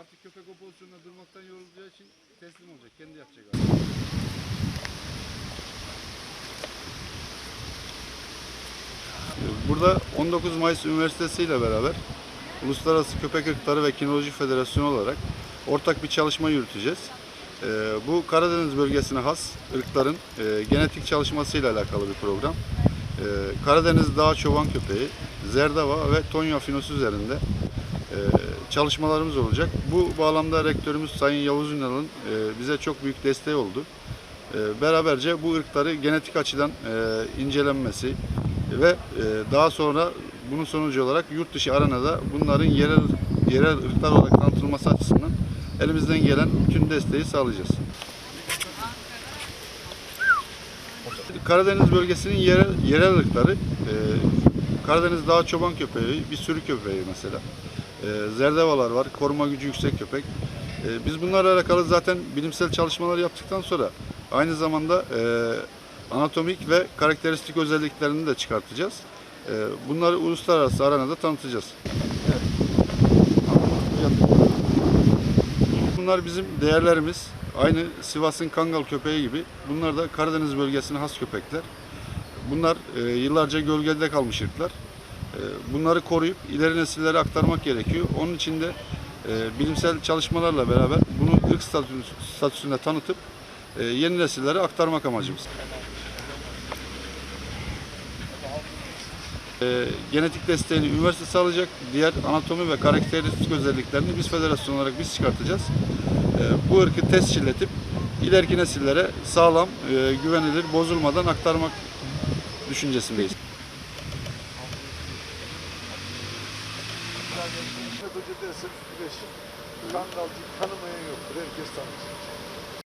Artık köpek o pozisyonda durmaktan yorulacağı için teslim olacak. Kendi yapacak abi. Burada 19 Mayıs Üniversitesi ile beraber Uluslararası Köpek Irkları ve Kinoloji Federasyonu olarak ortak bir çalışma yürüteceğiz. Ee, bu Karadeniz bölgesine has ırkların e, genetik çalışmasıyla alakalı bir program. Ee, Karadeniz Dağ Çoban Köpeği, Zerdava ve Tonya Finosu üzerinde çalışmalarımız olacak. Bu bağlamda rektörümüz Sayın Yavuz Ünal'ın e, bize çok büyük desteği oldu. E, Beraberce bu ırkları genetik açıdan e, incelenmesi ve e, daha sonra bunun sonucu olarak yurt dışı arenada bunların yerel yerel ırklar olarak tanıtılması açısından elimizden gelen bütün desteği sağlayacağız. Karadeniz bölgesinin yerel, yerel ırkları e, Karadeniz dağ çoban köpeği, bir sürü köpeği mesela. E, zerdevalar var, koruma gücü yüksek köpek. E, biz bunlarla alakalı zaten bilimsel çalışmalar yaptıktan sonra aynı zamanda e, anatomik ve karakteristik özelliklerini de çıkartacağız. E, bunları uluslararası arenada tanıtacağız. Bunlar bizim değerlerimiz. Aynı Sivas'ın Kangal köpeği gibi. Bunlar da Karadeniz bölgesine has köpekler. Bunlar e, yıllarca gölgede kalmış ırklar. E, bunları koruyup ileri nesillere aktarmak gerekiyor. Onun için de e, bilimsel çalışmalarla beraber bunu ırk statüsü, statüsünde tanıtıp e, yeni nesillere aktarmak amacımız. E, genetik desteğini üniversite sağlayacak. Diğer anatomi ve karakteristik özelliklerini biz federasyon olarak biz çıkartacağız. Bu ırkı tescilletip ileriki nesillere sağlam, güvenilir, bozulmadan aktarmak düşüncesindeyiz. Hizmet Hoca derse güreş, kangalcı tanımayan yoktur. Herkes tanır.